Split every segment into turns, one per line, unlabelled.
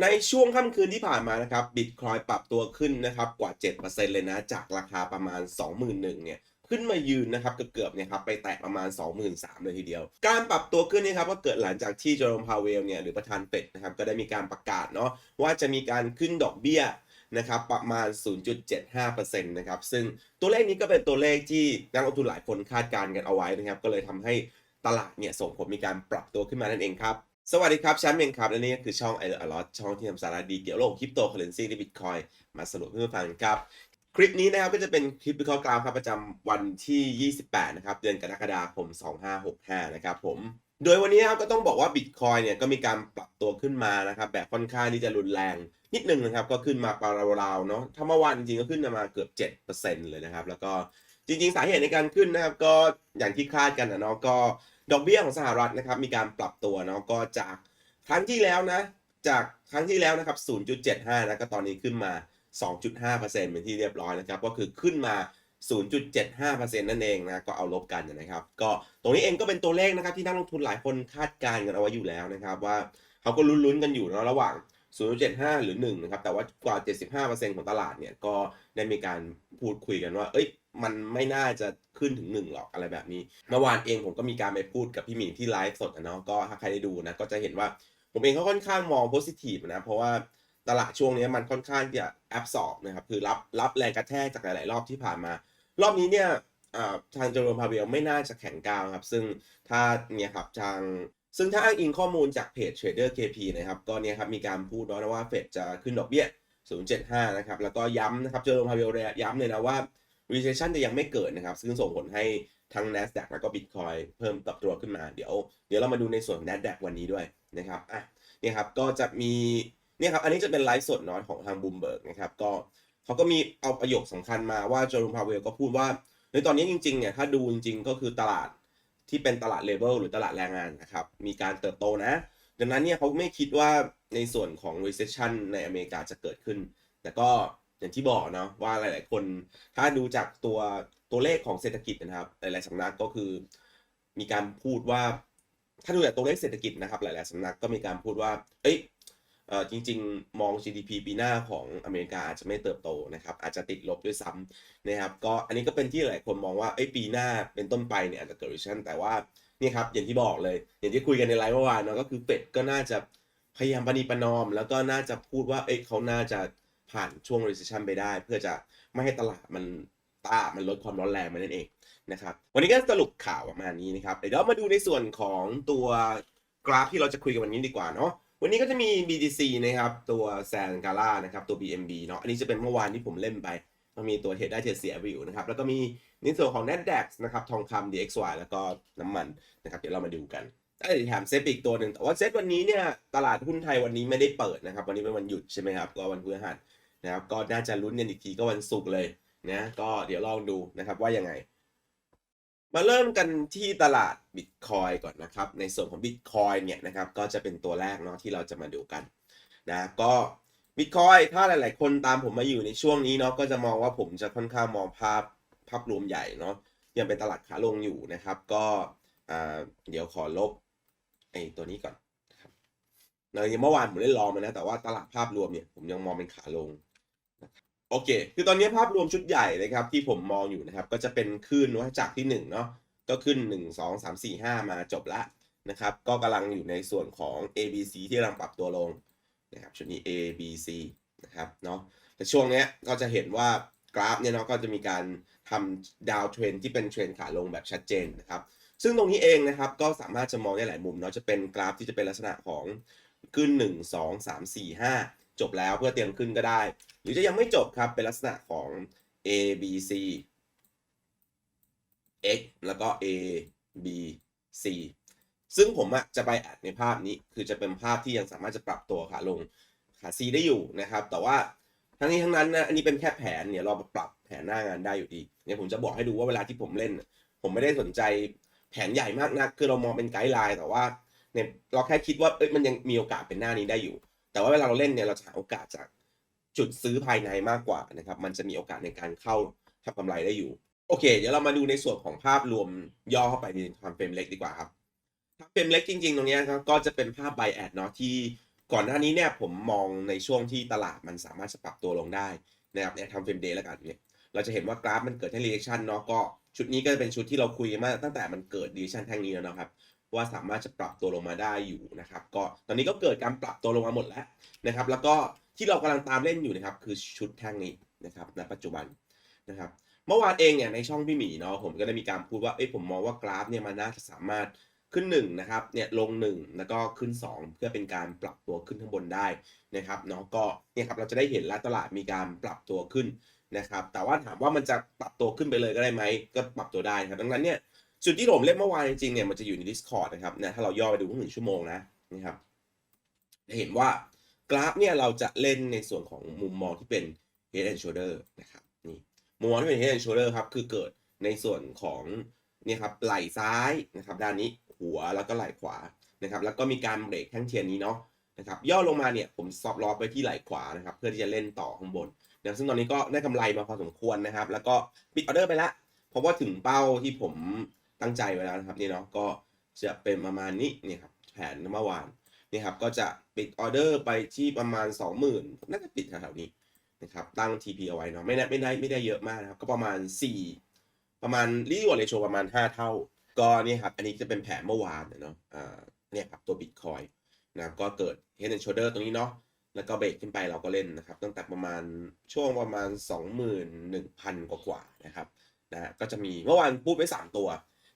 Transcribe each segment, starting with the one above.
ในช่วงค่ำคืนที่ผ่านมานะครับบิตคอยปรับตัวขึ้นนะครับกว่า 7%เลยนะ จากราคาประมาณ 21,000เนี่ยขึ้นมายืนนะครับเกือบๆเนี่ยครับไปแตะประมาณ 23,000เลยทีเดียว การปรับตัวขึ้นเนยครับก็เกิดหลังจากที่เจอร์มพาวเวลเนี่ยหรือประธานเฟดนะครับก็ได้มีการประกาศเนาะว่าจะมีการขึ้นดอกเบี้ยนะครับประมาณ 0.75%นะครับซึ่งตัวเลขนี้ก็เป็นตัวเลขที่นักลงทุนหลายคนคาดการณ์กันเอาไว้นะครับก็เลยทำให้ตลาดเนี่ยส่งผลมีการปรับตัวขึ้นมานั่นเองครับ สวัสดีครับแชมป์เองครับและนี่ก็คือช่อง i อ a l o t ช่องที่ทำสาระดีเกี่ยวกับโลกคริปโตเคอเรนซีและบิตคอยมาสรุปเพื่อฟังครับ คลิปนี้นะครับก็จะเป็นคลิปวิเคราะห์กราฟครับประจำวันที่ 28 นะครับ เดือนกรกฎาคม 2565 นะครับผม โดยวันนี้นะครับก็ต้องบอกว่าบิตคอยเนี่ยก็มีการปรับตัวขึ้นมานะครับ แบบค่อนข้างที่จะรุนแรง นิดนึงนะครับ ก็ขึ้นมาปราวๆเนาะถ้าเมื่อวานจริงๆก็ขึ้นมาเกือบ 7%เลยนะครับแล้วก็จริงๆ สาเหตุในการขึ้นนะครับก็อย่างที่คาดกันนะเนาะก็ ดอกเบี้ยของสหรัฐนะครับมีการปรับตัวเนาะก็จากครั้งที่แล้วนะจากครั้งที่แล้วนะครับ 0.75 นะก็ตอนนี้ขึ้นมา 2.5%เป็นที่เรียบร้อยนะครับ ก็คือขึ้นมา 0.75%นั่นเองนะก็เอาลบกันนะครับ ก็ตรงนี้เองก็เป็นตัวเลขนะครับที่นักลงทุนหลายคนคาดการณ์กันเอาไว้อยู่แล้วนะครับ ว่าเขาก็ลุ้นๆกันอยู่เนาะระหว่าง 0.75 หรือ 1 นะครับ แต่ว่ากว่า 75%ของตลาดเนี่ยก็ได้มีการพูดคุยกันว่า เอ้ย มันไม่น่าจะขึ้นถึง1หรอกอะไรแบบนี้ เมื่อวานเองผมก็มีการไปพูดกับพี่หมิงที่ไลฟ์สดนะเนาะก็ถ้าใครได้ดูนะก็จะเห็นว่าผมเองก็ค่อนข้างมองโพซิทีฟนะ เพราะว่าตลาดช่วงนี้มันค่อนข้างจะแอบสอบนะครับ คือรับรับแรงกระแทกจากหลาย ๆ รอบที่ผ่านมา รอบนี้เนี่ยอ่าทางเจอร์มพาเวลไม่น่าจะแข็งกราวครับ ซึ่งถ้าเนี่ยครับทางซึ่งถ้าอ้างอิงข้อมูลจากเพจ Trader KP นะครับก็เนี่ยครับมีการพูดเนะว่าเฟดจะขึ้นดอกเบี้ย 0.75 นะครับ แล้วก็ย้ำนะครับเจอร์มพาเวลย้ำเลยนะว่า recession จะยังไม่เกิดนะครับ ซึ่งส่งผลให้ทั้ง NASDAQ แล้วก็ Bitcoin เพิ่มปรับตัวขึ้นมา เดี๋ยว เดี๋ยวเรามาดูในส่วน NASDAQ วันนี้ด้วยนะครับอะเนี่ยครับ ก็จะมีเนี่ยครับ อันนี้จะเป็นไลฟ์สดเนาะของทางบูมเบิร์กนะครับ ก็เขาก็มีเอาประโยคสำคัญมาว่าโจรูมพาเวลก็พูดว่าในตอนนี้จริงๆเนี่ยถ้าดูจริงๆ ก็คือตลาดที่เป็นตลาดเลเวลหรือตลาดแรงงานนะครับ มีการเติบโตนะ ดังนั้นเนี่ยเขาไม่คิดว่าในส่วนของ recession ในอเมริกาจะเกิดขึ้น แต่ก็ อย่างที่บอกเนาะว่าหลาย ๆ คนถ้าดูจากตัวตัวเลขของเศรษฐกิจนะครับ หลาย ๆสำนักก็คือ มีการพูดว่าถ้าดูจากตัวเลขเศรษฐกิจนะครับ หลาย ๆสำนักก็มีการพูดว่า เอ้ยเออจริง ๆ มอง GDP ปีหน้าของอเมริกาอาจจะไม่เติบโตนะครับ อาจจะติดลบด้วยซ้ำนะครับ ก็อันนี้ก็เป็นที่หลายคนมองว่าเอ้ยปีหน้าเป็นต้นไปเนี่ยอาจจะเกิด recession แต่ว่านี่ครับอย่างที่บอกเลย อย่างที่คุยกันในไลฟ์เมื่อวานเนาะก็คือเป็ดก็น่าจะพยายามปณีประนอม แล้วก็น่าจะพูดว่าเอ้ยเขาน่าจะ ผ่านช่วง recession ไปได้ เพื่อจะไม่ให้ตลาดมันตลามันลดความร้อนแรงไปนั่นเองนะครับวันนี้ก็สรุปข่าวประมาณนี้นะครับเดี๋ยวเรามาดูในส่วนของตัวกราฟที่เราจะคุยกันวันนี้ดีกว่าเนาะวันนี้ก็จะมี BTC นะครับตัวแซนกาล่านะครับตัว BMB เนาะอันนี้จะเป็นเมื่อวานที่ผมเล่นไปมันมีตัวเทรดได้เทรดเสียวิวนะครับแล้วก็มีในส่วนของ NASDAQ นะครับทองคำ DXY แล้วก็น้ำมันนะครับเดี๋ยวเรามาดูกันเอ้ยแถมเซฟอีกตัวหนึ่งแต่ว่าเซฟวันนี้เนี่ยตลาดหุ้นไทยวันนี้ไม่ได้เปิดนะครับ วันนี้เป็นวันหยุดใช่ไหมครับก็วันพฤหัส นะครับก็น่าจะลุ้นกันอีกทีก็วันศุกร์เลยนะก็เดี๋ยวลองดูนะครับว่ายังไง มาเริ่มกันที่ตลาดบิตคอยก่อนนะครับ ในส่วนของบิตคอยเนี่ยนะครับก็จะเป็นตัวแรกเนาะที่เราจะมาดูกันนะก็บิตคอยถ้าหลาย ๆ คนตามผมมาอยู่ในช่วงนี้เนาะก็จะมองว่าผมจะค่อนข้างมองภาพภาพรวมใหญ่เนาะยังเป็นตลาดขาลงอยู่นะครับ ก็อ่าเดี๋ยวขอลบไอ้ตัวนี้ก่อนนะครับในเมื่อวานผมได้ลองมานะแต่ว่าตลาดภาพรวมเนี่ยผมยังมองเป็นขาลง โอเค คือตอนนี้ภาพรวมชุดใหญ่นะครับที่ผมมองอยู่นะครับ ก็จะเป็นขึ้นวัฏจักที่ 1 เนาะก็ขึ้น 1 2 3 4 5 มาจบละนะครับ ก็กำลังอยู่ในส่วนของ A B C ที่กำลังปรับตัวลงนะครับชุดนี้ A B C นะครับเนาะแต่ช่วงเนี้ยก็จะเห็นว่ากราฟเนี่ยเนาะก็จะมีการทำดาวเทรนที่เป็นเทรนขาลงแบบชัดเจนนะครับ ซึ่งตรงนี้เองนะครับก็สามารถจะมองได้หลายมุมเนาะจะเป็นกราฟที่จะเป็นลักษณะของขึ้น 1 2 3 4 5 จบแล้วเพื่อเตรียมขึ้นก็ได้ หรือจะยังไม่จบครับเป็นลักษณะของ A B C X แล้วก็ A B C ซึ่งผมอะจะไปอัดในภาพนี้คือจะเป็นภาพที่ยังสามารถจะปรับตัวขาลงขา C ได้อยู่นะครับ แต่ว่าทั้งนี้ทั้งนั้นนะอันนี้เป็นแค่แผนเนี่ยเราปรับแผนหน้างานได้อยู่ดีเนี่ยผมจะบอกให้ดูว่าเวลาที่ผมเล่น ผมไม่ได้สนใจแผนใหญ่มากนัก คือเรามองเป็นไกด์ไลน์แต่ว่าเนี่ยเราแค่คิดว่าเอ้ยมันยังมีโอกาสเป็นหน้านี้ได้อยู่ แต่ว่าเวลาเราเล่นเนี่ยเราจะหาโอกาสจากจุดซื้อภายในมากกว่านะครับ มันจะมีโอกาสในการเข้าทำกำไรได้อยู่ โอเค เดี๋ยวเรามาดูในส่วนของภาพรวมย่อเข้าไปในความเฟรมเล็กดีกว่าครับภาเฟรมเล็กจริง ๆ ตรงนี้ครับก็จะเป็นภาพไบแอดเนาะที่ก่อนหน้านี้เนี่ยผมมองในช่วงที่ตลาดมันสามารถจะปรับตัวลงได้นะครับเนี่ยทำเฟรมเดย์แล้วกันเนี่ยเราจะเห็นว่ากราฟมันเกิดให้ reaction เนาะก็ชุดนี้ก็จะเป็นชุดที่เราคุยมาตั้งแต่มันเกิด reaction แท่งนี้แล้วนะครับ ว่าสามารถจะปรับตัวลงมาได้อยู่นะครับก็ตอนนี้ก็เกิดการปรับตัวลงมาหมดแล้วนะครับ แล้วก็ที่เรากำลังตามเล่นอยู่นะครับคือชุดแท่งนี้นะครับณปัจจุบันนะครับ เมื่อวานเองเนี่ยในช่องพี่หมีเนาะผมก็ได้มีการพูดว่าเอ้ยผมมองว่ากราฟเนี่ยมันน่าจะสามารถขึ้น1นะครับเนี่ยลง 1 แล้วก็ขึ้น 2 เพื่อเป็นการปรับตัวขึ้นข้างบนได้นะครับเนาะก็เนี่ยครับเราจะได้เห็นแล้วตลาดมีการปรับตัวขึ้นนะครับ แต่ว่าถามว่ามันจะปรับตัวขึ้นไปเลยก็ได้ไหมก็ปรับตัวได้ครับดังนั้นเนี่ย จุดที่ผมเล่นเมื่อวานจริงๆเนี่ยมันจะอยู่ใน Discord นะครับนะถ้าเราย่อไปดูหนึ่งชั่วโมงนะนะครับจะเห็นว่ากราฟเนี่ยเราจะเล่นในส่วนของมุมมองที่เป็น head and shoulder นะครับนี่มุมมองที่เป็น head and shoulder ครับคือเกิดในส่วนของเนี่ยครับไหล่ซ้ายนะครับด้านนี้หัวแล้วก็ไหล่ขวานะครับแล้วก็มีการเบรกแท่งเทียนนี้เนาะนะครับย่อลงมาเนี่ยผมซอฟล็อไปที่ไหล่ขวานะครับเพื่อที่จะเล่นต่อข้างบนนะซึ่งตอนนี้ก็ได้กำไรมาพอสมควรนะครับ แล้วก็ปิดออเดอร์ไปล้วเพราะว่าถึงเป้าที่ผม ตั้งใจไว้แล้วนะครับนี่เนาะก็จะเป็นประมาณนี้นี่ครับแผนเมื่อวานนี่ครับก็จะปิดออเดอร์ไปที่ประมาณ 20,000น่าจะปิดแถวๆนี้นะครับตั้ง TP เอาไว้เนาะไม่ได้ไม่ได้ไม่ได้เยอะมากนะครับก็ประมาณ 4 ประมาณรีวอร์เรโชประมาณ 5 เท่า ก็นี่ครับอันนี้จะเป็นแผนเมื่อวานเนาะอ่าเนี่ยครับตัว Bitcoin นะก็เกิด Head and Shoulder ตรงนี้เนาะแล้วก็เบรกขึ้นไปเราก็เล่นนะครับ ตั้งแต่ประมาณช่วงประมาณ 21,000 กว่าๆนะครับนะฮะก็จะมีเมื่อวานพูดไป 3 ตัว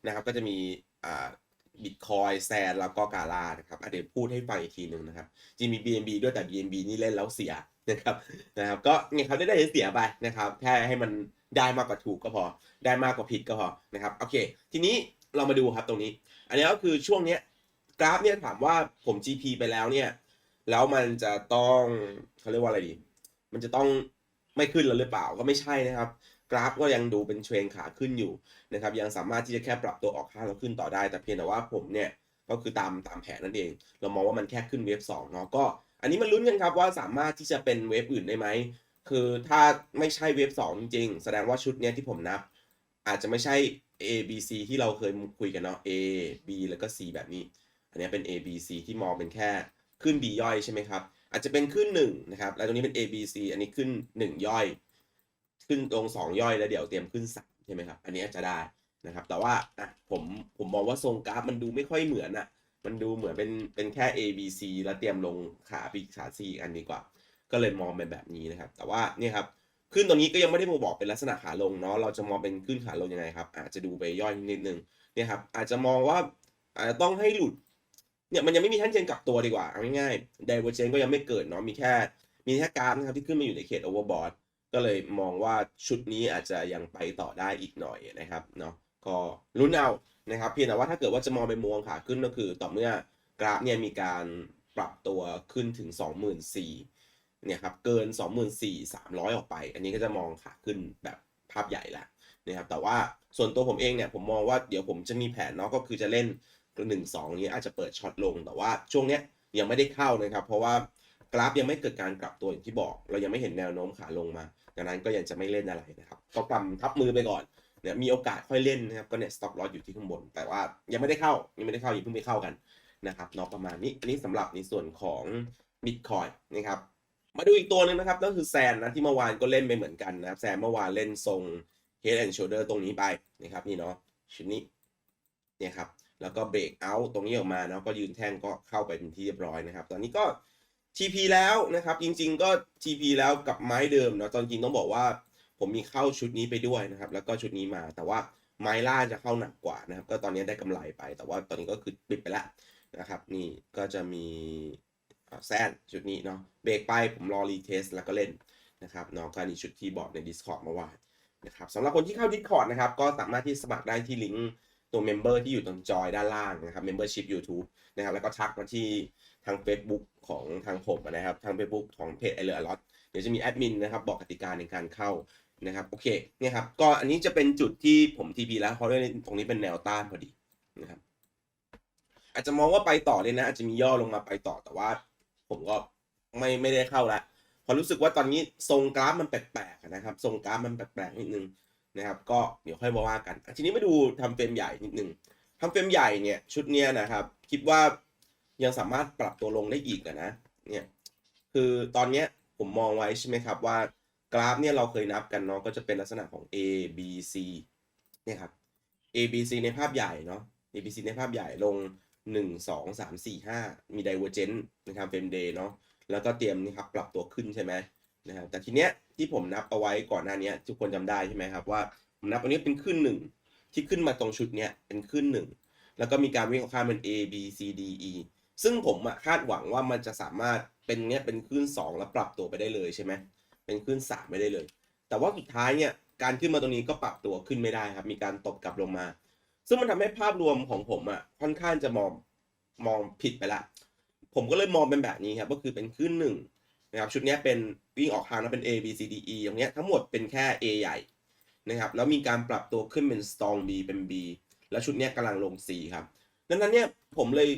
นะครับ ก็จะมีอ่าบิตคอยแซนแล้วก็กาลานะครับเดี๋ยวพูดให้ฟังอีกทีหนึ่งนะครับจริงมี BNB ด้วยแต่ BNB นี่เล่นแล้วเสียนะครับนะครับก็เนี่ยเขาได้ได้เสียไปนะครับแค่ให้มันได้มากกว่าถูกก็พอ ได้มากกว่าผิดก็พอนะครับโอเค ทีนี้เรามาดูครับตรงนี้ อันนี้ก็คือช่วงเนี้ยกราฟเนี่ยถามว่าผม GP ไปแล้วเนี่ย แล้วมันจะต้องเขาเรียกว่าอะไรดี มันจะต้องไม่ขึ้นแล้วหรือเปล่าก็ไม่ใช่นะครับ กราฟก็ยังดูเป็นเทรนขาขึ้นอยู่นะครับยังสามารถที่จะแค่ปรับตัวออกข้างแล้วขึ้นต่อได้ แต่เพียงแต่ว่าผมเนี่ยก็คือตามตามแผนนั่นเอง เรามองว่ามันแค่ขึ้นเวฟสองเนาะก็ อันนี้มันลุ้นกันครับว่าสามารถที่จะเป็นเวฟอื่นได้ไหมคือถ้าไม่ใช่เวฟสองจริงๆ แสดงว่าชุดเนี้ยที่ผมนับ อาจจะไม่ใช่ A B C ที่เราเคยคุยกันเนาะ A B แล้วก็ C แบบนี้ อันนี้เป็น A B C ที่มองเป็นแค่ขึ้น B ย่อยใช่ไหมครับอาจจะเป็นขึ้น1นะครับแล้วตรงนี้เป็น A B C อันนี้ขึ้น 1 ย่อย ขึ้นตรง2ย่อยแล้วเดี๋ยวเตรียมขึ้น3ใช่ไหมครับ อันนี้อาจจะได้นะครับ แต่ว่าอะผมผมมองว่าทรงกราฟมันดูไม่ค่อยเหมือนอะ มันดูเหมือนเป็นเป็นแค่ A B C แล้วเตรียมลงขาปีกขา C อีกอันดีกว่า ก็เลยมองเป็นแบบนี้นะครับ แต่ว่าเนี่ยครับขึ้นตรงนี้ก็ยังไม่ได้มาบอกเป็นลักษณะขาลงเนาะ เราจะมองเป็นขึ้นขาลงยังไงครับ อาจจะดูไปย่อยนิดนึงเนี่ยครับ อาจจะมองว่าอาจจะต้องให้หลุด เนี่ยมันยังไม่มีท่านเชนกลับตัวดีกว่าเอาง่ายๆ i v e r g e n ก็ยังไม่เกิดเนาะ มีแค่ มีแค่กราฟนะครับที่ขึ้นมาอยู่ในเขต overbought ก็เลยมองว่าชุดนี้อาจจะยังไปต่อได้อีกหน่อยนะครับเนาะก็ลุ้นเอานะครับเพียงแต่ว่าถ้าเกิดว่าจะมองเป็นมวงขาขึ้นก็คือ ต่อเมื่อกราฟเนี่ยมีการปรับตัวขึ้นถึง 24,000เนี่ยครับเกิน 24,300 ออกไป อันนี้ก็จะมองขาขึ้นแบบภาพใหญ่ละนะครับแต่ว่าส่วนตัวผมเองเนี่ยผมมองว่าเดี๋ยวผมจะมีแผนเนาะก็คือจะเล่นหนึ่งสองนี้อาจจะเปิดช็อตลง แต่ว่าช่วงเนี้ยยังไม่ได้เข้านะครับ เพราะว่า กราฟยังไม่เกิดการกลับตัวอย่างที่บอก เรายังไม่เห็นแนวโน้มขาลงมา ดังนั้นก็ยังจะไม่เล่นอะไรนะครับก็กำทับมือไปก่อนเนี่ยมีโอกาสค่อยเล่นนะครับก็เนี่ยสต็อปลอสอยู่ที่ข้างบน แต่ว่ายังไม่ได้เข้ายังไม่ได้เข้ายังเพิ่งไปเข้ากันนะครับเนาะประมาณนี้อันนี้สำหรับในส่วนของ Bitcoin นะครับมาดูอีกตัวหนึ่งนะครับก็คือแซนนะที่เมื่อวานก็เล่นไปเหมือนกันนะครับแซนเมื่อวานเล่นทรง Head and Shoulder ตรงนี้ไปนะครับนี่เนาะชุดนี้เนี่ยครับแล้วก็เบรกเอาตรงนี้ออกมาเนาะก็ยืนแท่งก็เข้าไปเป็นที่เรียบร้อยนะครับ ตอนนี้ก็ TP แล้วนะครับ จริงๆก็ TP แล้วกับไม้เดิมเนาะตอนจริงต้องบอกว่า ผมมีเข้าชุดนี้ไปด้วยนะครับ แล้วก็ชุดนี้มาแต่ว่าไม้ล่าจะเข้าหนักกว่านะครับ ก็ตอนนี้ได้กำไรไป แต่ว่าตอนนี้ก็คือปิดไปแล้วนะครับ นี่ก็จะมีแซนชุดนี้เนาะเบรกไปผมรอรีเทสแล้วก็เล่นนะครับเนาะก็นี่ชุดที่บอกใน Discord เมื่อวานนะครับสำหรับคนที่เข้า Discord นะครับ ก็สามารถที่สมัครได้ที่ลิงก์ ตัวเมมเบอร์ที่อยู่ตรงจอยด้านล่างนะครับ Membership YouTube นะครับ แล้วก็ทักมาที่ทาง Facebook ของทางผมนะครับ ทาง Facebook ของเพจไอเลอร์ลอตเดี๋ยวจะมีแอดมินนะครับ บอกกติกาในการเข้านะครับ โอเคเนี่ยครับ ก็อันนี้จะเป็นจุดที่ผม TP แล้ว เพราะว่าตรงนี้เป็นแนวต้านพอดีนะครับ อาจจะมองว่าไปต่อเลยนะ อาจจะมีย่อลงมาไปต่อ แต่ว่าผมก็ไม่ไม่ได้เข้าละพอรู้สึกว่าตอนนี้ทรงกราฟมันแปลกๆนะครับ ทรงกราฟมันแปลกๆนิดนึง นะครับก็เดี๋ยวค่อยมาว่ากัน ทีนี้มาดูทำเฟรมใหญ่นิดนึงทำเฟรมใหญ่เนี่ยชุดเนี้ยนะครับ คิดว่ายังสามารถปรับตัวลงได้อีกอะนะเนี่ยคือตอนเนี้ยผมมองไว้ใช่ไหมครับว่ากราฟเนี่ยเราเคยนับกันเนาะก็จะเป็นลักษณะของ A B C เนี่ยครับ A B C ในภาพใหญ่เนาะ A B C ในภาพใหญ่ลง 1 2 3 4 5 มี divergent นะครับเฟรมเดย์เนาะแล้วก็เตรียมนี่ครับปรับตัวขึ้นใช่ไหม นะครับแต่ทีเนี้ยที่ผมนับเอาไว้ก่อนหน้านี้ทุกคนจำได้ใช่ไหมครับว่าผมนับอันนี้เป็นขึ้นหนึ่งที่ขึ้นมาตรงชุดเนี้ยเป็นขึ้นหนึ่งแล้วก็มีการวิ่งข้ามเป็น A B C D E ซึ่งผมคาดหวังว่ามันจะสามารถเป็นเนี้ยเป็นขึ้น 2 แล้วปรับตัวไปได้เลยใช่ไหมเป็นขึ้น 3 ไม่ได้เลย แต่ว่าสุดท้ายเนี่ยการขึ้นมาตรงนี้ก็ปรับตัวขึ้นไม่ได้ครับ มีการตบกลับลงมา ซึ่งมันทำให้ภาพรวมของผมอะค่อนข้างจะมองมองผิดไปละ ผมก็เลยมองเป็นแบบนี้ครับก็คือเป็นขึ้นห นะครับชุดนี้เป็นวิ่งออกทางแล้วเป็น A B C D E อย่างเนี้ยทั้งหมดเป็นแค่ A ใหญ่นะครับแล้วมีการปรับตัวขึ้นเป็น strong B เป็น B แล้วชุดนี้กำลังลง C ครับดังนั้นเนี่ยผมเลย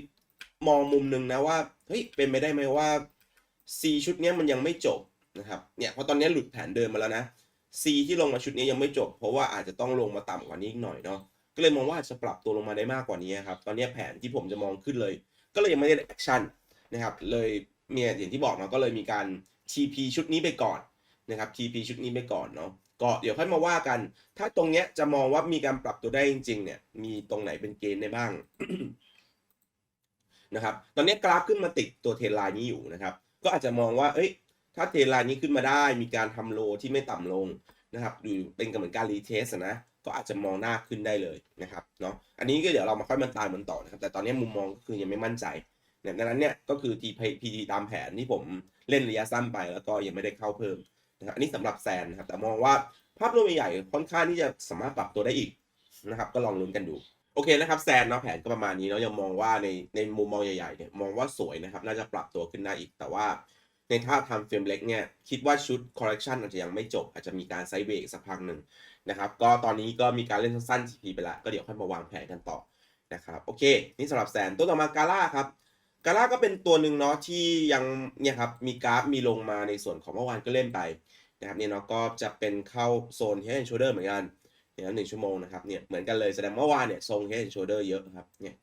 มองมุมหนึ่งนะว่าเฮ้ยเป็นไปได้ไหมว่า C ชุดนี้มันยังไม่จบนะครับเนี่ยเพราะตอนนี้หลุดแผนเดิมมาแล้วนะ C ที่ลงมาชุดนี้ยังไม่จบ เพราะว่าอาจจะต้องลงมาต่ำกว่านี้อีกหน่อยเนาะก็เลยมองว่าจะปรับตัวลงมาได้มากกว่านี้ครับตอนนี้แผนที่ผมจะมองขึ้นเลย ก็เลยยังไม่ได้แอคชั่นนะครับเลย เนี่ยอย่างที่บอกเนาะก็เลยมีการ TP ชุดนี้ไปก่อนนะครับ TP ชุดนี้ไปก่อนเนาะก็เดี๋ยวค่อยมาว่ากัน ถ้าตรงเนี้ยจะมองว่ามีการปรับตัวได้จริงๆเนี่ยมีตรงไหนเป็นเกณฑ์ได้บ้างนะครับตอนนี้กราฟขึ้นมาติดตัวเทรนไลน์นี้อยู่นะครับ ก็อาจจะมองว่า เอ้ย ถ้าเทรนไลน์นี้ขึ้นมาได้ มีการทำโลที่ไม่ต่ำลงนะครับหรือเป็นเหมือนการรีเทสนะ ก็อาจจะมองหน้าขึ้นได้เลยนะครับเนาะ อันนี้ก็เดี๋ยวเรามาค่อยมาตามมันต่อนะครับ แต่ตอนนี้มุมมองก็คือยังไม่มั่นใจ เนี่ยดังนั้นเนี่ยก็คือ TP ตามแผนที่ผมเล่นระยะสั้นไปแล้วก็ยังไม่ได้เข้าเพิ่มนะครับอันนี้สำหรับแซนนะครับแต่มองว่าภาพรวมใหญ่ๆค่อนข้างที่จะสามารถปรับตัวได้อีกนะครับก็ลองลุ้นกันดูโอเคนะครับแซนเนาะแผนก็ประมาณนี้เนาะยังมองว่าในในมุมมองใหญ่ๆเนี่ยมองว่าสวยนะครับน่าจะปรับตัวขึ้นได้อีก แต่ว่าในท่าทำเฟรมเล็กเนี่ยคิดว่าชุดคอ r เ e คชันอาจจะยังไม่จบ อาจจะมีการไซเวย์อีกสักพักหนึ่งนะครับก็ตอนนี้ก็มีการเล่นสั้นๆ TP ไปแล้วก็เดี๋ยวค่อยมาวางแผนกันต่อนะครับโอเค นี่สำหรับแซนตัวต่อมากาล่าครับ กาล่าก็เป็นตัวหนึ่งเนาะที่ยังเนี่ยครับมีกราฟมีลงมาในส่วนของเมื่อวานก็เล่นไปนะครับเนี่ยเนาะก็จะเป็นเข้าโซน head and shoulder เหมือนกันเนี่ยหนึ่งชั่วโมงนะครับเนี่ยเหมือนกันเลยแสดงเมื่อวานเนี่ยทรง head and shoulder เยอะครับเนี่ย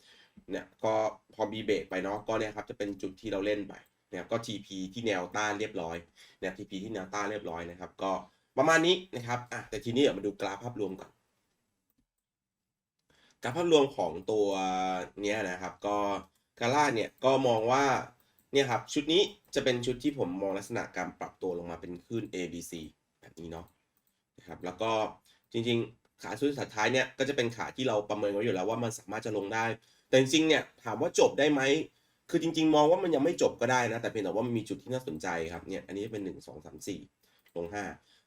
เนี่ยก็พอมีเบรกไปเนาะก็เนี่ยครับจะเป็นจุดที่เราเล่นไปเนี่ยก็ TP ที่แนวต้านเรียบร้อยเนี่ย TP ที่แนวต้านเรียบร้อยนะครับ ก็ประมาณนี้นะครับอะแต่ทีนี้เดี๋ยวมาดูกราฟภาพรวมก่อนกราฟภาพรวมของตัวเนี้ยนะครับก็ กาล่าเนี่ยก็มองว่าเนี่ยครับชุดนี้จะเป็นชุดที่ผมมองลักษณะการปรับตัวลงมาเป็นขึ้น A B C แบบนี้เนาะนะครับแล้วก็จริงๆ ขาสุดท้ายเนี่ยก็จะเป็นขาที่เราประเมินไว้อยู่แล้วว่ามันสามารถจะลงได้ แต่จริงๆเนี่ยถามว่าจบได้ไหมคือจริง ๆ มองว่ามันยังไม่จบก็ได้นะ แต่เพียงแต่ว่ามันมีจุดที่น่าสนใจครับเนี่ยอันนี้เป็นหนึ่งสองสามสี่ลงห้า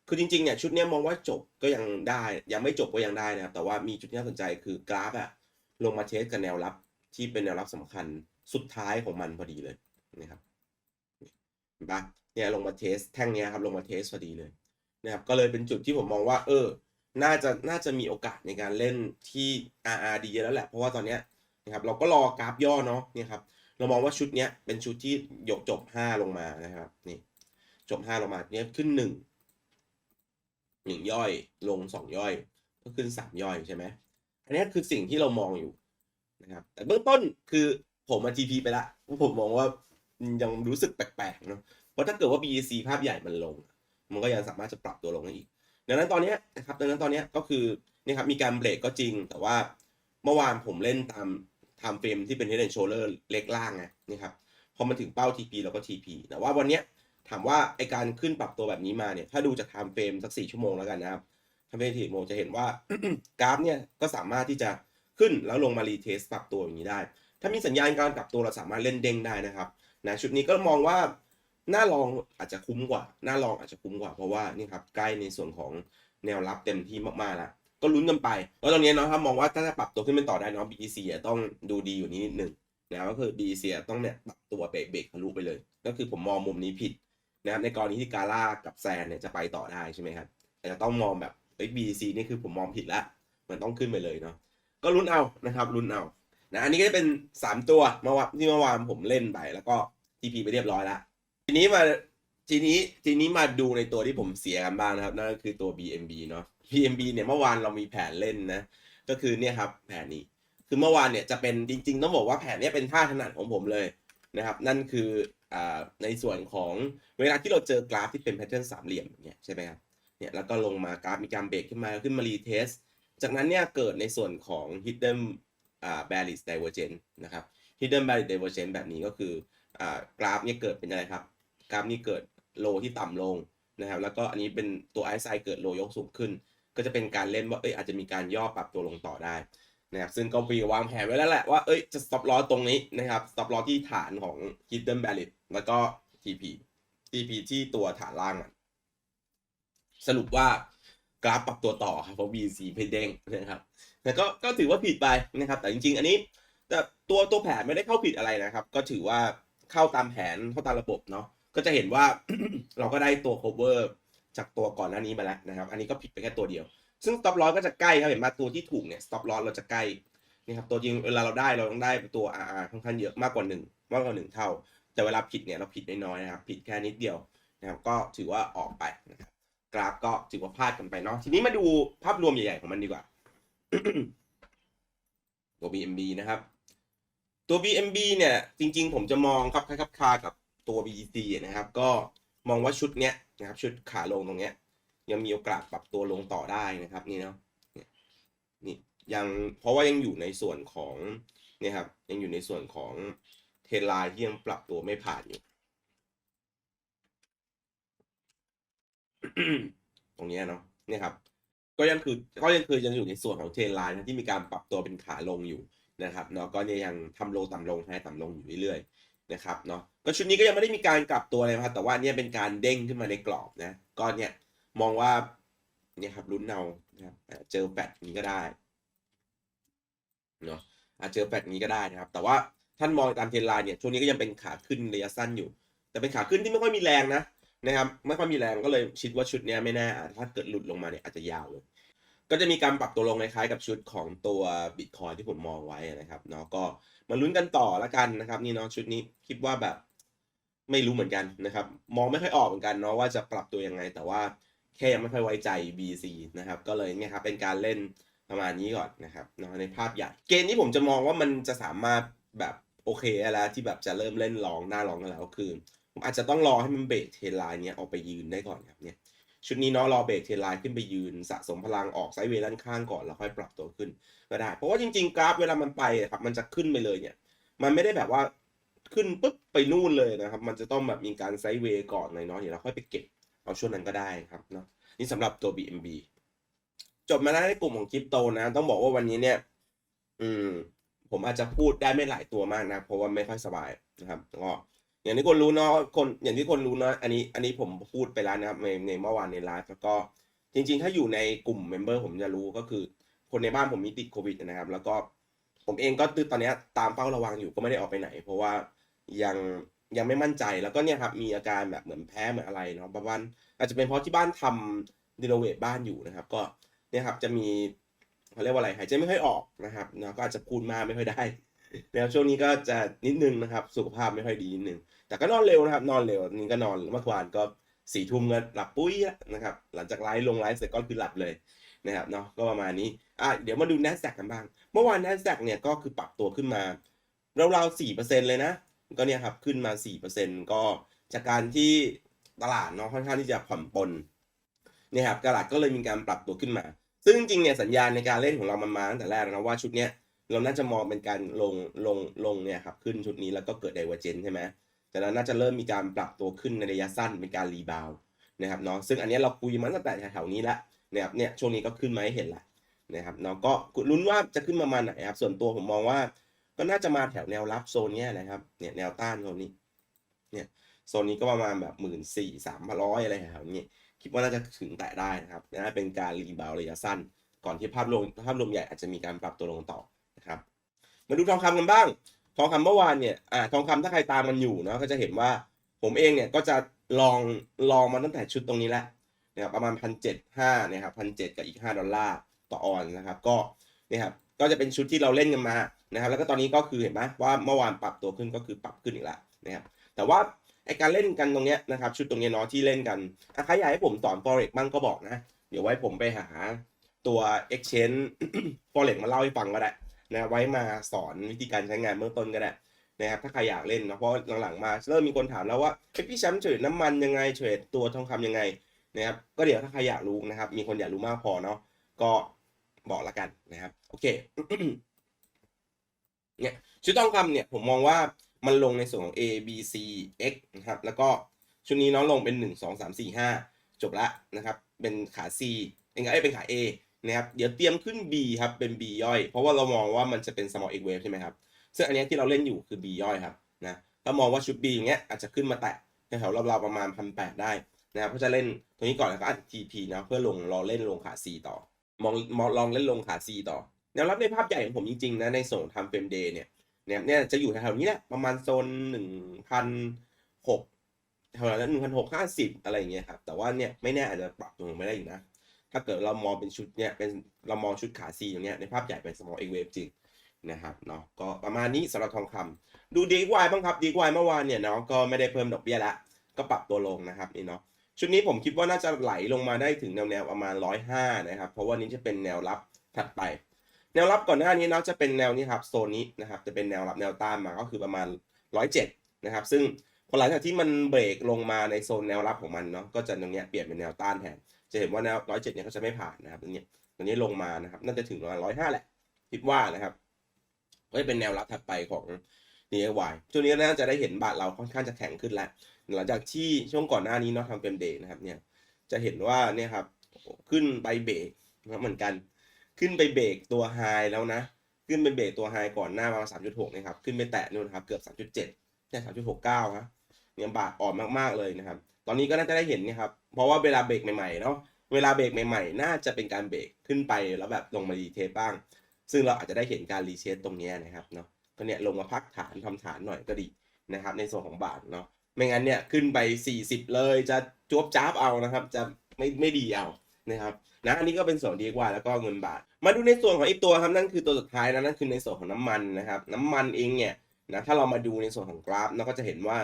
คือจริงๆเนี่ยชุดเนี้ยมองว่าจบก็ยังได้ ยังไม่จบก็ยังได้นะครับแต่ว่ามีจุดที่น่าสนใจคือกราฟอะลงมาเทสกับแนวรับ ที่เป็นแนวรับสำคัญสุดท้ายของมันพอดีเลยนะครับเห็นปะเนี่ยลงมาเทสแท่งเนี้ยครับลงมาเทสพอดีเลยนะครับก็เลยเป็นจุดที่ผมมองว่า เออ น่าจะน่าจะมีโอกาสในการเล่นที่ RR ดีแล้วแหละ เพราะว่าตอนเนี้ยนะครับเราก็รอกราฟย่อเนาะเนี่ยครับเรามองว่าชุดเนี้ยเป็นชุดที่ยกจบ 5 ลงมานะครับนี่จบ 5 ลงมาเนี้ยขึ้น 1 1 ย่อยลง 2 ย่อย ก็ขึ้น 3 ย่อยใช่ไหมอันนี้คือสิ่งที่เรามองอยู่ นะครับ แต่เบื้องต้นคือผมมา TP ไปละผมมองว่ายังรู้สึกแปลกๆเนาะเพราะถ้าเกิดว่า BEC ภาพใหญ่มันลง มันก็ยังสามารถจะปรับตัวลงได้อีก ดังนั้นตอนนี้นะครับดังนั้นตอนนี้ก็คือเนี่ยครับมีการเบรกก็จริง แต่ว่าเมื่อวานผมเล่นตามทม์เฟรมที่เป็น head and shoulder เล็กล่างไงนี่ครับพอมาถึงเป้า TP เราก็ TP แต่ว่าวันนี้ถามว่าไอการขึ้นปรับตัวแบบนี้มาเนี่ย ถ้าดูจากไทม์เฟรมสักสี่ชั่วโมงแล้วกันนะครับทม์เฟรมสี่ชั่วโมงจะเห็นว่ากราฟเนี่ยก็สามารถที่จะ ขึ้นแล้วลงมารีเทสปรับตัวอย่างนี้ได้ ถ้ามีสัญญาณการปรับตัวเราสามารถเล่นเด้งได้นะครับนะชุดนี้ก็มองว่าหน้าลองอาจจะคุ้มกว่า หน้าลองอาจจะคุ้มกว่าเพราะว่านี่ครับใกล้ในส่วนของแนวรับเต็มที่มากๆแล้วก็ลุ้นกันไปแล้วตอนนี้เนาะถ้ามองว่าถ้าจะปรับตัวขึ้นเป็นต่อได้เนาะ BEC ต้องดูดีอยู่นิดนึงนะก็คือ BEC ต้องเนี่ยปรับตัวเบรกเบรกทะลุไปเลย ก็คือผมมองมุมนี้ผิดนะครับในกรณีที่กาล่ากับแซนเนี่ยจะไปต่อได้ใช่ไหมครับแต่จะต้องมองแบบเอ้ย BEC นี่คือผมมองผิดละมันต้องขึ้นไปเลยเนาะ ก็ลุ้นเอานะครับลุ้นเอานะอันนี้ก็จะเป็น 3 ตัวเมื่อวานที่เมื่อวานผมเล่นไปแล้วก็ TP ไปเรียบร้อยล้วทีนี้มาทีนี้ทีนี้มาดูในตัวที่ผมเสียกันบ้างนะครับนั่นก็คือตัว BMB เนาะ BMB เนี่ยเมื่อวานเรามีแผนเล่นนะ ก็คือเนี่ยครับแผนนี้คือเมื่อวานเนี่ยจะเป็นจริง ๆ ต้องบอกว่าแผนนี้เป็นท่าถนัดของผมเลยนะครับ นั่นคืออ่าในส่วนของเวลาที่เราเจอกราฟที่เป็นแพทเทิร์นสามเหลี่ยมเงี้ยใช่ไหมครับเนี่ยแล้วก็ลงมากราฟมีการเบรกขึ้นมาขึ้นมารีเทส จากนั้นเนี่ยเกิดในส่วนของ hidden อ่า bearish divergence นะครับ hidden bearish divergence แบบนี้ก็คืออกราฟเนี่ยเกิดเป็นอะไรครับ กราฟนี้เกิดโลที่ต่ำลงนะครับ แล้วก็อันนี้เป็นตัวไอซ์ไเกิดโลยกสูงขึ้น ก็จะเป็นการเล่นว่าเอ้ยอาจจะมีการย่อปรับตัวลงต่อได้นะครับซึ่งก็มีวางแผนไว้แล้วแหละว่าเอ้ยจะ stop loss ตรงนี้นะครับ stop loss ที่ฐานของ hidden bearish แล้วก็ TP TP ที่ตัวฐานล่างสรุปว่า กราฟปรับตัวต่อครับเพราะ VC ไม่เด้งนะครับแต่ก็ก็ถือว่าผิดไปนะครับ แต่จริง ๆ อันนี้แต่ตัวตัวแผนไม่ได้เข้าผิดอะไรนะครับ ก็ถือว่าเข้าตามแผนเข้าตามระบบเนาะก็จะเห็นว่า เราก็ได้ตัว cover จากตัวก่อนหน้านี้มาแล้วนะครับ อันนี้ก็ผิดไปแค่ตัวเดียว ซึ่ง stop loss ก็จะใกล้ครับเห็นไหมตัวที่ถูกเนี่ย stop loss เราจะใกล้นี่ครับตัวจริงเวลาเราได้เราต้องได้ตัว RR ค่อนข้างเยอะมากกว่าหนึ่งมากกว่าหนึ่งเท่า แต่เวลาผิดเนี่ยเราผิดน้อยๆนะครับ ผิดแค่นิดเดียวนะครับก็ถือว่าออกไปนะครับ กราฟก็ถือว่าพลาดกันไปเนาะทีนี้มาดูภาพรวมใหญ่ๆของมันดีกว่า ตัว BMB นะครับ ตัว BMB เนี่ย จริงๆ ผมจะมองครับคล้ายๆคากับตัว BTC นะครับ ก็มองว่าชุดเนี้ยนะครับ ชุดขาลงตรงเนี้ย ยังมีโอกาสปรับตัวลงต่อได้นะครับ นี่เนาะนี่ยนี่ยังเพราะว่ายังอยู่ในส่วนของเนี่ยครับยังอยู่ในส่วนของเทรนไลน์ที่ยังปรับตัวไม่ผ่านอยู่ ตรงนี้เนาะเนี่ยครับ ก็ยังคือก็ยังคือยังอยู่ในส่วนของเทรนไลน์ที่มีการปรับตัวเป็นขาลงอยู่นะครับเนาะก็เนี่ยยังทำโลต่ำลงให้ต่ำลงอยู่เรื่อยๆนะครับเนาะก็ชุดนี้ก็ยังไม่ได้มีการกลับตัวเลยนะครับแต่ว่าเนี่ยเป็นการเด้งขึ้นมาในกรอบนะก็เนี่ยมองว่าเนี่ยครับลุ้นเอานะครับเจอแฟดนี้ก็ได้เนาะอาจเจอแฟดนี้ก็ได้นะครับ แต่ว่าท่านมองตามเทรนไลน์เนี่ยช่วงนี้ก็ยังเป็นขาขึ้นระยะสั้นอยู่ แต่เป็นขาขึ้นที่ไม่ค่อยมีแรงนะ นะครับไม่ค่อยมีแรงก็เลยคิดว่าชุดนี้ไม่แน่ถ้าเกิดหลุดลงมาเนี่ยอาจจะยาวเลย ก็จะมีการปรับตัวลงคล้ายๆกับชุดของตัวบิตคอยที่ผมมองไว้นะครับเนาะก็มาลุ้นกันต่อละกันนะครับนี่เนาะชุดนี้คิดว่าแบบไม่รู้เหมือนกันนะครับ มองไม่ค่อยออกเหมือนกันเนาะว่าจะปรับตัวยังไง แต่ว่าแค่ยังไม่ค่อยไว้ใจ BC นะครับ ก็เลยเนี่ยครับเป็นการเล่นประมาณนี้ก่อนนะครับเนาะในภาพใหญ่เกณฑ์นี้ผมจะมองว่ามันจะสามารถแบบโอเคแล้วที่แบบจะเริ่มเล่นลองหน้าลองกันแล้วคือ ผมอาจจะต้องรอให้มันเบรกเทรนไลน์เนี้ยออกไปยืนได้ก่อนครับเนี่ยชุดนี้เนาะรอเบรกเทรนไลน์ขึ้นไปยืนสะสมพลังออกไซด์เวย์ด้านข้างก่อนแล้วค่อยปรับตัวขึ้นก็ได้ เพราะว่าจริงๆกราฟเวลามันไปครับมันจะขึ้นไปเลยเนี่ย มันไม่ได้แบบว่าขึ้นปุ๊บไปนู่นเลยนะครับ มันจะต้องแบบมีการไซด์เวย์ก่อนหน่อยเนาะเดี๋ยวเราค่อยไปเก็บเอาช่วงนั้นก็ได้ครับเนาะนี่สำหรับตัว BMB จบมาแล้วในกลุ่มของคริปโตนะ ต้องบอกว่าวันนี้เนี่ย อืม ผมอาจจะพูดได้ไม่หลายตัวมากนะ เพราะว่าไม่ค่อยสบายนะครับก็ อย่างที่คนรู้เนาะคนอย่างที่คนรู้เนาะอันนี้อันนี้ผมพูดไปแล้วนะครับในในเมื่อวานในไลฟ์แล้วก็จริง ๆ ถ้าอยู่ในกลุ่มเมมเบอร์ผมจะรู้ก็คือ คนในบ้านผมมีติดโควิดนะครับ แล้วก็ผมเองก็ตอนเนี้ตามเฝ้าระวังอยู่ก็ไม่ได้ออกไปไหน เพราะว่ายังยังไม่มั่นใจแล้วก็เนี่ยครับมีอาการแบบเหมือนแพ้เหมือนอะไรเนาะประมาณอาจจะเป็นเพราะที่บ้านทำรีโนเวทบ้านอยู่นะครับ ก็เนี่ยครับจะมีเขาเรียกว่าอะไรหายใจไม่ค่อยออกนะครับเนาะก็อาจจะพูดมากไม่ค่อยได้แล้วช่วงนี้ก็จะนิดนึงนะครับ สุขภาพไม่ค่อยดีนิดนึง แต่ก็นอนเร็วนะครับ นอนเร็วนี่ก็นอนเมื่อวานก็สี่ทุ่มก็หลับปุ้ยนะครับ หลังจากไลฟ์ลงไลฟ์เสร็จก็คือหลับเลยนะครับเนาะก็ประมาณนี้อะเดี๋ยวมาดู NASDAQ กันบ้าง เมื่อวาน NASDAQ เนี่ยก็คือปรับตัวขึ้นมาราวๆสี่เปอร์เซ็นเลยนะ ก็เนี่ยครับขึ้นมาสี่เปอร์เซ็นก็จากการที่ตลาดเนาะค่อนข้างที่จะผ่อนปลนเนี่ยครับตลาดก็เลยมีการปรับตัวขึ้นมา ซึ่งจริงเนี่ยสัญญาณในการเล่นของเรามันมาตั้งแต่แรกนะว่าชุดเนี้ยเราน่าจะมองเป็นการลงลงลงเนี่ยครับขึ้นชุดนี้แล้วก็เกิดไดเวอร์เจนใช่ไหม จากนั้นน่าจะเริ่มมีการปรับตัวขึ้นในระยะสั้นเป็นการรีบาวนะครับเนาะซึ่งอันนี้เราคุยมาตั้งแต่แถวๆนี้แล้วนะครับเนี่ยช่วงนี้ก็ขึ้นมาให้เห็นละนะครับเนาะก็ลุ้นว่าจะขึ้นประมาณไหนครับ ส่วนตัวผมมองว่า ก็น่าจะมาแถวแนวรับโซนเนี้ยนะครับเนี่ยแนวต้านโซนนี้เนี่ยโซนนี้ก็ประมาณแบบหมื่นสี่สามร้อยอะไรแถวๆนี้คิดว่าน่าจะถึงแตะได้นะครับนะเป็นการรีบาวระยะสั้น ก่อนที่ภาพรวมภาพรวมใหญ่อาจจะมีการปรับตัวลงต่อนะครับมาดูทองคำกันบ้าง ทองคำเมื่อวานเนี่ยอ่าทองคำถ้าใครตามมันอยู่เนาะก็จะเห็นว่าผมเองเนี่ยก็จะลองลองมาตั้งแต่ชุดตรงนี้แหละนะครับประมาณพันเจ็ดห้าเนี่ยครับพันเจ็ดกับอีกห้าดอลลาร์ต่อออนนะครับ ก็เนี่ยครับก็จะเป็นชุดที่เราเล่นกันมานะครับ แล้วก็ตอนนี้ก็คือเห็นไหมว่าเมื่อวานปรับตัวขึ้นก็คือปรับขึ้นอีกแล้วนะครับ แต่ว่าไอการเล่นกันตรงเนี้ยนะครับ ชุดตรงเนี้ยเนาะที่เล่นกันอะใครอยากให้ผมสอน forex บ้างก็บอกนะ เดี๋ยวไว้ผมไปหาตัว exchange forex มาเล่าให้ฟังก็ได้ นะไว้มาสอนวิธีการใช้งานเบื้องต้นก็ได้นะครับถ้าใครอยากเล่นเนาะเพราะหลังๆมาเริ่มมีคนถามแล้วว่าเอ้ยพี่แชมป์เทรดน้ำมันยังไงเทรดตัวทองคำยังไงนะครับก็เดี๋ยวถ้าใครอยากรู้นะครับ มีคนอยากรู้มากพอเนาะก็บอกละกันนะครับ โอเคเนี่ยชุดทองคำเนี่ยผมมองว่ามันลงในส่วนของ A B C X นะครับแล้วก็ชุดนี้น้องลงเป็น 1 2 3 4 5 จบละนะครับ เป็นขา C เองก็เป็นขา A นะครับเดี๋ยวเตรียมขึ้น B ครับเป็น B ย่อย เพราะว่าเรามองว่ามันจะเป็น small X wave ใช่ไหมครับซึ่งอันนี้ที่เราเล่นอยู่คือ B ย่อยครับนะถ้ามองว่าชุด B อย่างเงี้ยอาจจะขึ้นมาแตะแถวๆราวๆประมาณพันแปดได้นะครับก็จะเล่นตรงนี้ก่อนแล้วก็อาจจะ TP นะเพื่อลงรอเล่นลงขา C ต่อ มองมองลองเล่นลงขา C ต่อแนวรับในภาพใหญ่ของผมจริงๆนะในส่วนทำเฟรมเดย์เนี่ยเนี่ยเนี่ยจะอยู่แถวๆนี้แหละประมาณโซนหนึ่งพันหกแถวๆนั้นหนึ่งพันหกห้าสิบอะไรอย่างเงี้ยครับแต่ว่าเนี่ยไม่แน่อาจจะปรับตัวลงไม่ได้อยู่นะ ถ้าเกิดเรามองเป็นชุดเนี่ยเป็นเรามองชุดขา C อย่างเนี้ยในภาพใหญ่เป็น small X wave จริงนะครับเนาะก็ประมาณนี้สำหรับทองคำดูดีกวายบ้างครับดีกวายเมื่อวานเนี่ยเนาะก็ไม่ได้เพิ่มดอกเบี้ยละก็ปรับตัวลงนะครับนี่เนาะชุดนี้ผมคิดว่าน่าจะไหลลงมาได้ถึงแนวแนวๆประมาณร้อยห้านะครับ เพราะว่านี้จะเป็นแนวรับถัดไป แนวรับก่อนหน้านี้เนาะจะเป็นแนวนี้ครับโซนนี้นะครับจะเป็นแนวรับแนวต้านมาก็คือประมาณร้อยเจ็ดนะครับ ซึ่งพอหลังจากที่มันเบรกลงมาในโซนแนวรับของมันเนาะก็จะตรงเนี้ยเปลี่ยนเป็นแนวต้านแทน จะเห็นว่าแนวร้อยเจ็ดเนี่ยเขาจะไม่ผ่านนะครับตรงนี้ตรงนี้ลงมานะครับ น่าจะถึงประมาณร้อยห้าแหละ คิดว่านะครับก็จะเป็นแนวรับถัดไปของ DIY ช่วงนี้น่าจะได้เห็นบาทเราค่อนข้างจะแข็งขึ้นแล้วหลังจากที่ช่วงก่อนหน้านี้เนาะทำเป็นเดย์นะครับ เนี่ย จะเห็นว่าเนี่ยครับขึ้นไปเบรกนะเหมือนกัน ขึ้นไปเบรกตัวไฮแล้วนะ ขึ้นไปเบรกตัวไฮก่อนหน้าประมาณสามจุดหกนะครับ ขึ้นไปแตะนู่นนะครับ เกือบสามจุดเจ็ดเนี่ยสามจุดหกเก้าครับเนี่ยบาทอ่อนมากๆเลยนะครับ ตอนนี้ก็น่าจะได้เห็นนี่ยครับ เพราะว่าเวลาเบรกใหม่ๆเนาะ เวลาเบรกใหม่ๆ น่าจะเป็นการเบรกขึ้นไปแล้วแบบลงมารีเทสบ้าง ซึ่งเราอาจจะได้เห็นการรีเชสตรงนี้นะครับเนาะ ก็เนี่ยลงมาพักฐานทำฐานหน่อยก็ดีนะครับ ในส่วนของบาทเนาะ ไม่งั้นเนี่ยขึ้นไป 40 เลยจะจวบจ้าบเอานะครับ จะไม่ไม่ดีเอานะครับนะอันนี้ก็เป็นส่วนดีกว่าแล้วก็เงินบาท มาดูในส่วนของอีกตัวครับนั่นคือตัวสุดท้ายนะนั่นคือในส่วนของน้ำมันนะครับ น้ำมันเองเนี่ยนะถ้าเรามาดูในส่วนของกราฟเราก็จะเห็นว่า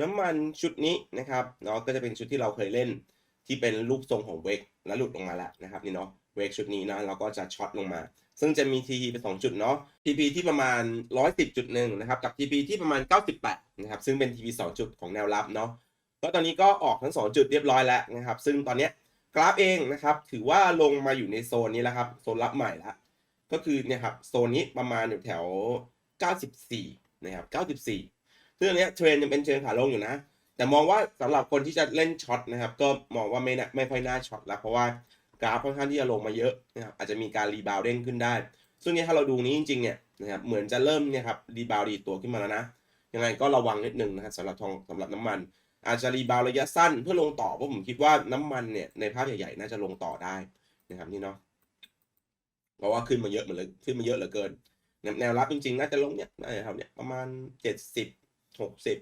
น้ำมันชุดนี้นะครับเนาะก็จะเป็นชุดที่เราเคยเล่นที่เป็นรูปทรงของเวกแล้วหลุดลงมาแล้วนะครับนี่เนาะเวกชุดนี้นะเราก็จะช็อตลงมา ซึ่งจะมี TP เป็นสองจุดเนาะ TP ที่ประมาณ 110.1 นะครับ กับ TP ที่ประมาณ 98 นะครับ ซึ่งเป็น TP 2 จุดของแนวรับเนาะก็ตอนนี้ก็ออกทั้ง 2 จุดเรียบร้อยแล้วนะครับ ซึ่งตอนเนี้ยกราฟเองนะครับ ถือว่าลงมาอยู่ในโซนนี้แล้วครับ โซนรับใหม่แล้วก็คือเนี่ยครับ โซนนี้ประมาณอยู่แถว 94 นะครับ 94 ซึ่งอันเนี้ยเทรนยังเป็นเทรนขาลงอยู่นะ แต่มองว่าสำหรับคนที่จะเล่นช็อตนะครับ ก็มองว่าไม่น่าไม่ค่อยน่าช็อตแล้วเพราะว่ากราฟค่อนข้างที่จะลงมาเยอะนะครับอาจจะมีการรีบาวด์เด้งขึ้นได้ ซึ่งเนี่ยถ้าเราดูนี้จริงๆเนี่ยนะครับเหมือนจะเริ่มเนี่ยครับรีบาวดีตัวขึ้นมาแล้วนะยังไงก็ระวังนิดนึงนะครับสำหรับทองสำหรับน้ำมัน อาจจะรีบาวด์ระยะสั้นเพื่อลงต่อเพราะผมคิดว่าน้ำมันเนี่ยในภาพใหญ่ๆน่าจะลงต่อได้นะครับนี่เนาะเพราะว่าขึ้นมาเยอะเหมือนเลยขึ้นมาเยอะเหลือเกิน แนวรับจริงๆ น่าจะลงเนี่ยน่าจะครับเนี่ยประมาณเจ็ดสิบ หกสิบ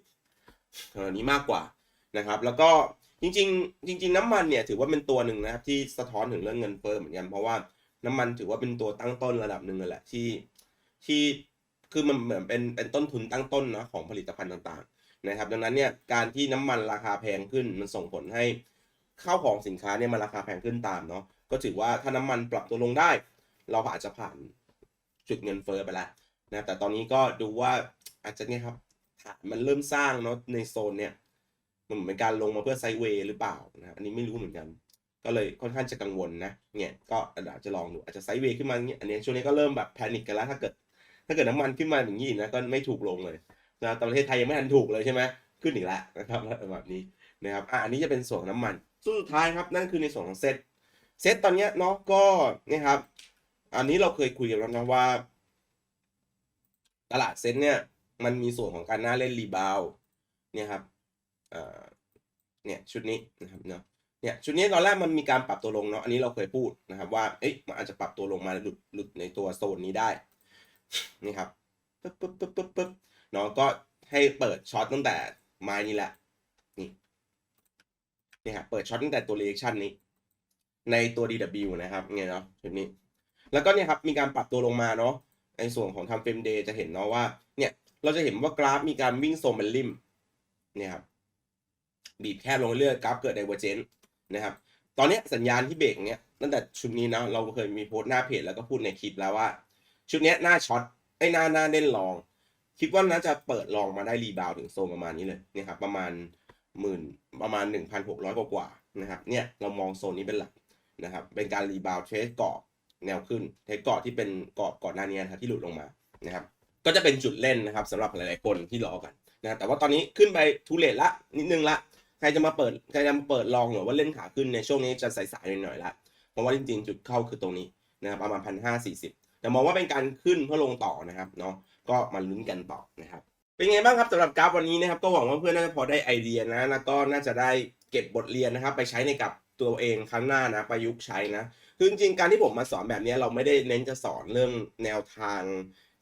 เท่านี้มากกว่านะครับ แล้วก็จริง ๆ จริง ๆ น้ำมันเนี่ยถือว่าเป็นตัวหนึ่งนะครับ ที่สะท้อนถึงเรื่องเงินเฟ้อเหมือนกันเพราะว่าน้ำมันถือว่าเป็นตัวตั้งต้นระดับหนึ่งเลยแหละที่ที่คือมันเหมือนเป็นเป็นต้นทุนตั้งต้นนะของผลิตภัณฑ์ต่างๆนะครับ ดังนั้นเนี่ยการที่น้ำมันราคาแพงขึ้นมันส่งผลให้ข้าวของสินค้าเนี่ยมันราคาแพงขึ้นตามเนาะก็ถือว่าถ้าน้ำมันปรับตัวลงได้ เราอาจจะผ่านจุดเงินเฟ้อไปแล้วนะแต่ตอนนี้ก็ดูว่าอาจจะเนี่ยครับ ฐานมันเริ่มสร้างเนาะในโซนเนี่ยมันเหมือนเป็นการลงมาเพื่อไซเวย์หรือเปล่านะครับอันนี้ไม่รู้เหมือนกัน ก็เลยค่อนข้างจะกังวลนะเนี่ยก็อาจจะลองดูอาจจะไซเวย์ขึ้นมาอย่างเงี้ยอันนี้ช่วงนี้ก็เริ่มแบบแพนิคกันแล้วถ้าเกิด ถ้าเกิดน้ำมันขึ้นมาอย่างนี้นะก็ไม่ถูกลงเลยนะแต่ประเทศไทยยังไม่ทันถูกเลยใช่ไหมขึ้นอีกแล้วนะครับแบบนี้นะครับอะอันนี้จะเป็นส่วนน้ำมันส่วนสุดท้ายครับนั่นคือในส่วนของเซ็ตเซ็ตตอนเนี้ยเนาะก็เนี่ยครับ อันนี้เราเคยคุยกันแล้วนะว่า ตลาดเซ็ตเนี่ย มันมีส่วนของการน่าเล่นรีบาวเนี่ยครับเนี่ยชุดนี้นะครับเนาะเนี่ยชุดนี้ตอนแรกมันมีการปรับตัวลงเนาะอันนี้เราเคยพูดนะครับว่าเอ๊ะมันอาจจะปรับตัวลงมาหลุดหลุดในตัวโซนนี้ได้นี่ครับปึ๊บปึ๊บปึ๊บปึ๊บปึ๊บเนาะก็ให้เปิดช็อตตั้งแต่ไม้นี้แหละนี่นี่ครับเปิดช็อตตั้งแต่ตัว reaction นี้ ในตัว DW นะครับเนี่ยเนาะชุดนี้ แล้วก็เนี่ยครับมีการปรับตัวลงมาเนาะในส่วนของทำเฟรมเดย์จะเห็นเนาะว่า เราจะเห็นว่ากราฟมีการวิ่งทรงเป็นริมเนี่ยครับบีบแคบลงเรื่อยๆกราฟเกิดไดเวอร์เจนนะครับ ตอนนี้สัญญาณที่เบรกเนี่ยตั้งแต่ชุดนี้นะเราเคยมีโพสต์หน้าเพจแล้วก็พูดในคลิปแล้วว่า ชุดนี้หน้าช็อตไอ้หน้าหน้าเล่นลอง คิดว่าน่าจะเปิดลองมาได้รีบาวถึงโซนประมาณนี้เลยนี่ครับประมาณหมื่นประมาณ 1,600 กว่ากว่านะครับเนี่ยเรามองโซนนี้เป็นหลักนะครับเป็นการรีบาวเทรดกรอบแนวขึ้นเทรดกรอบที่เป็นกรอบก่อนหน้านี้นะครับที่หลุดลงมานะครับ ก็จะเป็นจุดเล่นนะครับสำหรับหลายๆคนที่รอกันนะแต่ว่าตอนนี้ขึ้นไปทูเลตละนิดนึงละใครจะมาเปิดใครจะมาเปิดลองหรือว่าเล่นขาขึ้นในช่วงนี้จะใสๆหน่อยๆละเพราะว่าจริงๆจุดเข้าคือตรงนี้นะครับประมาณพันห้าสี่สิบแต่มองว่าเป็นการขึ้นเพื่อลงต่อนะครับเนาะก็มาลุ้นกันต่อนะครับเป็นไงบ้างครับสำหรับกราฟวันนี้นะครับก็หวังว่าเพื่อนน่าจะพอได้ไอเดียนะแล้วก็น่าจะได้เก็บบทเรียนนะครับ ไปใช้ในกับตัวเองครั้งหน้านะประยุกต์ใช้นะคือจริงๆการที่ผมมาสอนแบบนี้เราไม่ได้เน้นจะสอนเรื่องแนวทาง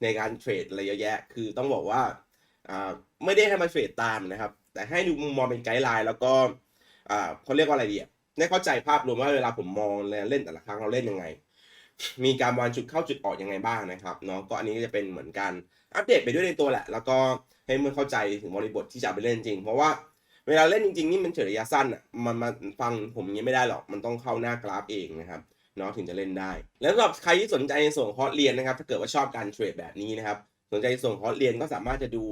ในการเทรดอะไรเยอะแยะ คือต้องบอกว่าไม่ได้ให้มาเทรดตามนะครับ แต่ให้ดูมุมมองเป็นไกด์ไลน์แล้วก็เขาเรียกว่าอะไรดีอะได้เข้าใจภาพรวมว่าเวลาผมมองเล่นแต่ละครั้งเราเล่นยังไง มีการวางจุดเข้าจุดออกยังไงบ้างนะครับเนาะก็อันนี้ก็จะเป็นเหมือนกันอัปเดตไปด้วยในตัวแหละ แล้วก็ให้เมื่อเข้าใจถึงบริบทที่จะไปเล่นจริง เพราะว่าเวลาเล่นจริงๆนี่มันเฉยระยะสั้นอะมันมาฟังผมอย่างนี้ไม่ได้หรอกมันต้องเข้าหน้ากราฟเองนะครับ เนาะถึงจะเล่นได้ แล้วสำหรับใครที่สนใจในส่วนของคอร์สเรียนนะครับ ถ้าเกิดว่าชอบการเทรดแบบนี้นะครับ สนใจในส่วนของคอร์สเรียนก็สามารถจะดู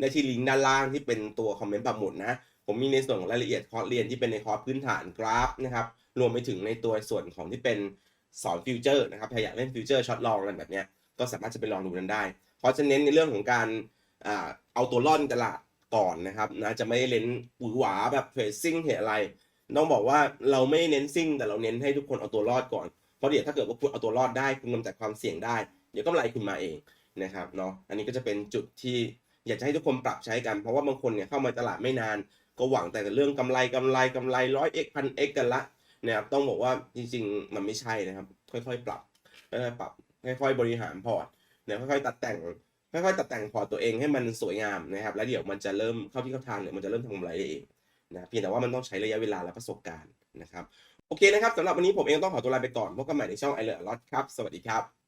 ได้ที่ลิงก์ด้านล่างที่เป็นตัวคอมเมนต์ปักหมุดนะ ผมมีในส่วนของรายละเอียดคอร์สเรียนที่เป็นในคอร์สพื้นฐานกราฟนะครับ รวมไปถึงในตัวส่วนของที่เป็นสอนฟิวเจอร์นะครับถ้าอยากเล่นฟิวเจอร์ช็อตลองอะไรแบบเนี้ย ก็สามารถจะไปลองดูนั้นได้ เพราะจะเน้นในเรื่องของการเอาตัวรอดในตลาดก่อนนะครับนะ จะไม่ได้เน้นหวือหวาแบบเทรดซิ่งเหตุอะไร ต้องบอกว่าเราไม่เน้นซิ่ง แต่เราเน้นให้ทุกคนเอาตัวรอดก่อน เพราะเดี๋ยวถ้าเกิดว่าคุณเอาตัวรอดได้คุณกำจัดความเสี่ยงได้ เดี๋ยวกำไรคุณมาเองนะครับเนาะ อันนี้ก็จะเป็นจุดที่อยากจะให้ทุกคนปรับใช้กัน เพราะว่าบางคนเนี่ยเข้ามาตลาดไม่นาน ก็หวังแต่เรื่องกำไรกำไรกำไรร้อยเอ็กพันเอ็กกันละนะครับต้องบอกว่าจริงๆ มันไม่ใช่นะครับ ค่อยๆ ปรับค่อยๆปรับค่อยๆบริหารพอร์ตนะค่อยๆตัดแต่งค่อยๆตัดแต่งพอร์ตตัวเองให้มันสวยงามนะครับ แล้วเดี๋ยวมันจะเริ่มเข้าที่เข้าทางเนี่ยมันจะเริ่มทำกำไรได้เอง นะเพียงแต่ว่ามันต้องใช้ระยะเวลาและประสบการณ์นะครับ โอเคนะครับสำหรับวันนี้ผมเองต้องขอตัวลาไปก่อนพบกันใหม่ในช่องไอเลอร์ลอตครับ สวัสดีครับ